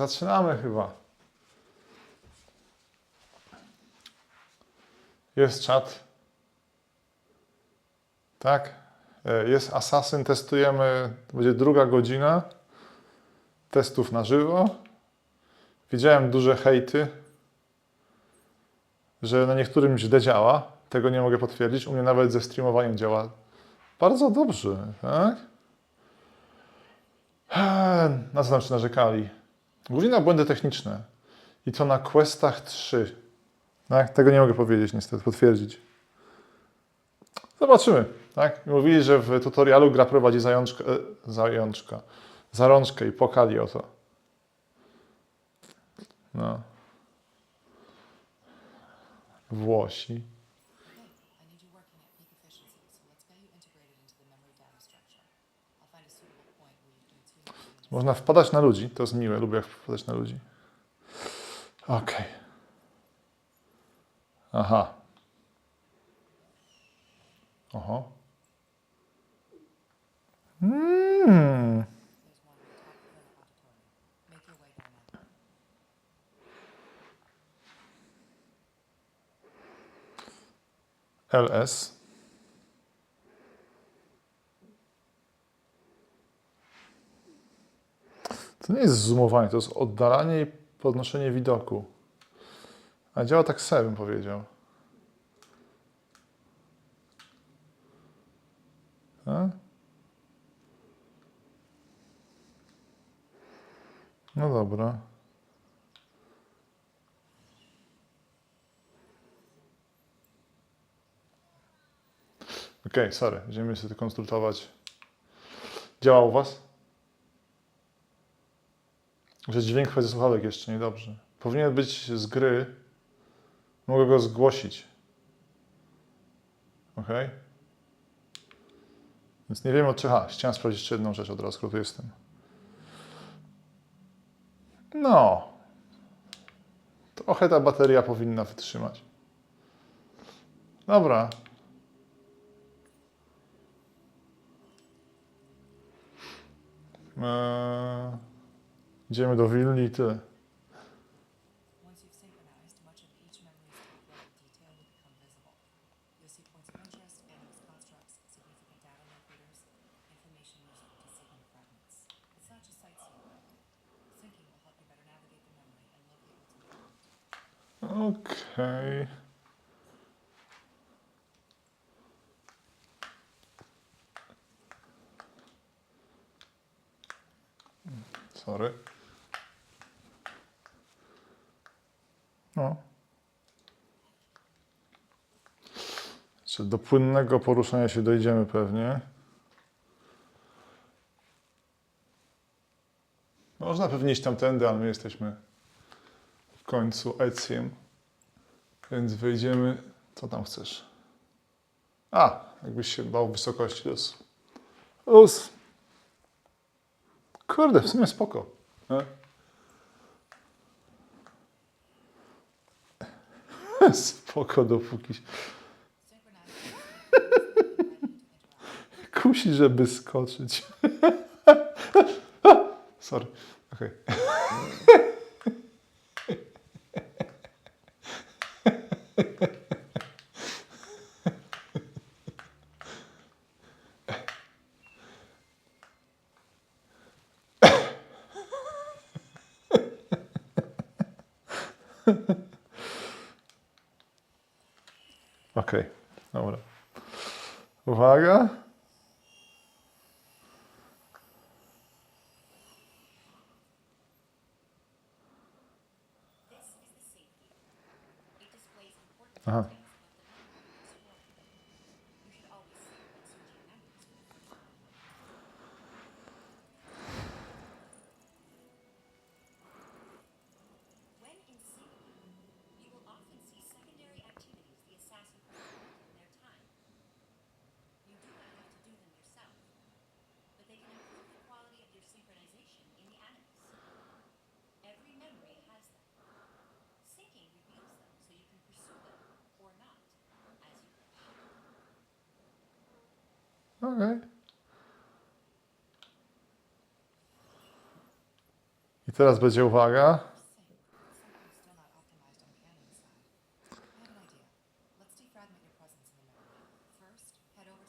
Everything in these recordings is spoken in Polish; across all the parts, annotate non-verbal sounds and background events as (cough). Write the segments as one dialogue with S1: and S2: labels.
S1: Zaczynamy chyba. Jest czat. Tak. E, Jest Assassin, testujemy. To będzie druga godzina testów na żywo. Widziałem duże hejty, że na niektórym źle działa. Tego nie mogę potwierdzić. U mnie nawet ze streamowaniem działa bardzo dobrze, tak? Eee, Na co się narzekali? Głównie na błędy techniczne. I to na Questach 3. Tak? Tego nie mogę powiedzieć niestety, potwierdzić. Zobaczymy. Tak? Mówili, że w tutorialu gra prowadzi zajączka, e, zajączka, zarączkę i pokali o to. No. Włosi. Można wpadać na ludzi, to jest miłe, lubię jak wpadać na ludzi. Okej. Aha. Oho. Mm.
S2: There's
S1: To nie jest zoomowanie, to jest oddalanie i podnoszenie widoku. A działa tak sobie, bym powiedział. Tak? No dobra. Okej, sorry, będziemy sobie to konsultować. Działa u Was? Że dźwięk wchodzi ze słuchawek jeszcze niedobrze. Powinien być z gry. Mogę go zgłosić. Ok? Więc nie wiem od czego. Chciałem sprawdzić jeszcze jedną rzecz od razu, skoro tu jestem. No. Trochę ta bateria powinna wytrzymać. Dobra. Eee, idziemy do willi i tyle. Okej. Sorry. No. Do płynnego poruszania się dojdziemy pewnie. Można pewnie iść tamtędy, ale my jesteśmy w końcu Ecjem. Więc wyjdziemy. Co tam chcesz? A, jakbyś się bał wysokości, jest. Us. Kurde, w sumie spoko. Nie? (laughs) Spoko, dopóki się (laughs) kusi, żeby skoczyć. (laughs) Sorry. Okej. Okej, dobra. Uwaga. Aha.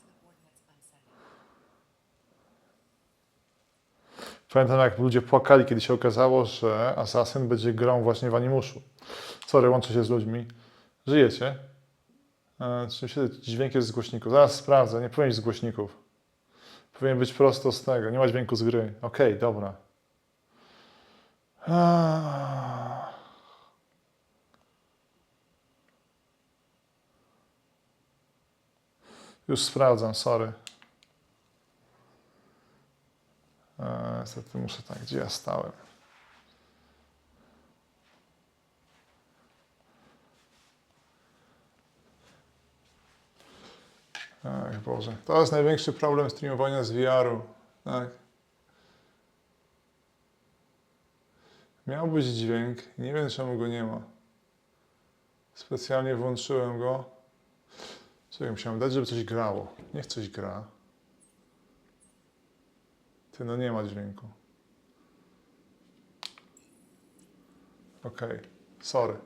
S3: To the
S2: coordinates I'm sending.
S1: Pamiętam, jak ludzie płakali, kiedy się okazało, że Assassin będzie grą właśnie w Animuszu. Sorry, łączę się z ludźmi. Żyjecie? E, Czy się dźwięk jest z głośników? Zaraz sprawdzę, nie powinien być z głośników. Powinien być prosto z tego, nie ma dźwięku z gry. Okej, dobra. Ah. Już sprawdzam, sorry. Eee, Niestety muszę tak, gdzie ja stałem. Boże, to jest największy problem streamowania z VR-u. Tak. Miał być dźwięk, nie wiem czemu go nie ma. Specjalnie włączyłem go. Co musiałem dać, żeby coś grało. Niech coś gra. Ty, no nie ma dźwięku. Okej, sorry.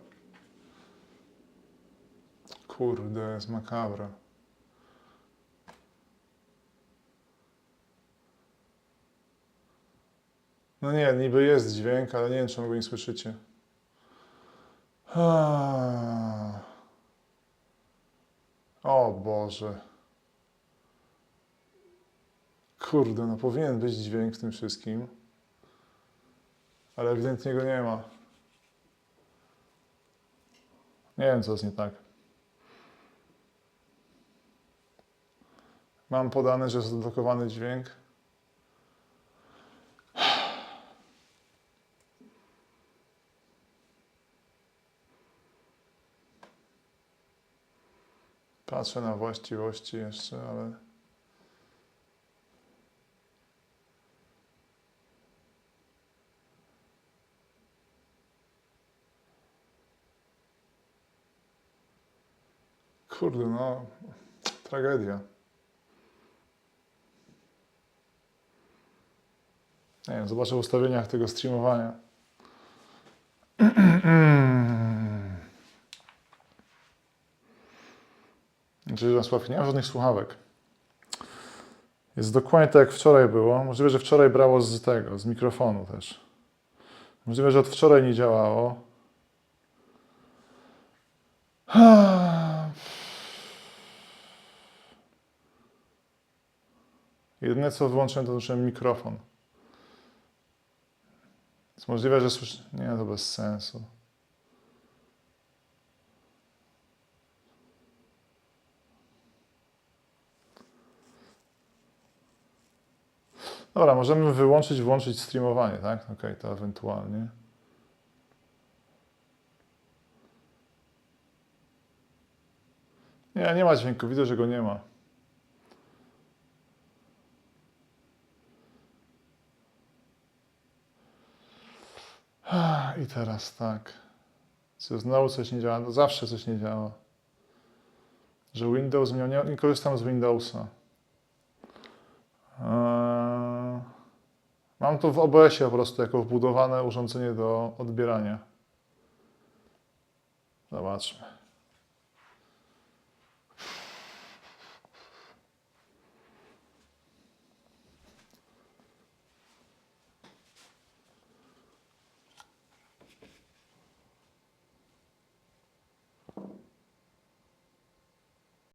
S1: Kurde, jest makabra. No nie, niby jest dźwięk, ale nie wiem, czemu go nie słyszycie. O Boże. Kurde, no powinien być dźwięk w tym wszystkim. Ale ewidentnie go nie ma. Nie wiem, co jest nie tak. Mam podane, że jest odblokowany dźwięk. Patrzę na właściwości jeszcze, ale. Kurde, no. Tragedia. Nie wiem, zobaczę w ustawieniach tego streamowania. (clears throat) Czyli Zasław, nie ma żadnych słuchawek. Jest dokładnie tak, jak wczoraj było. Możliwe, że wczoraj brało z tego, z mikrofonu też. Możliwe, że od wczoraj nie działało. (sighs) Jedyne co wyłączyłem, to włączyłem mikrofon. Jest możliwe, że słyszę. Nie, to bez sensu. Dobra, możemy wyłączyć, włączyć streamowanie, tak? Okej, to ewentualnie. Nie, nie ma dźwięku, widzę, że go nie ma. I teraz tak. Co znowu coś nie działa? No zawsze coś nie działa. Że Windows miał. Nie, nie korzystam z Windowsa. Mam to w OBS-ie po prostu jako wbudowane urządzenie do odbierania. Zobaczmy.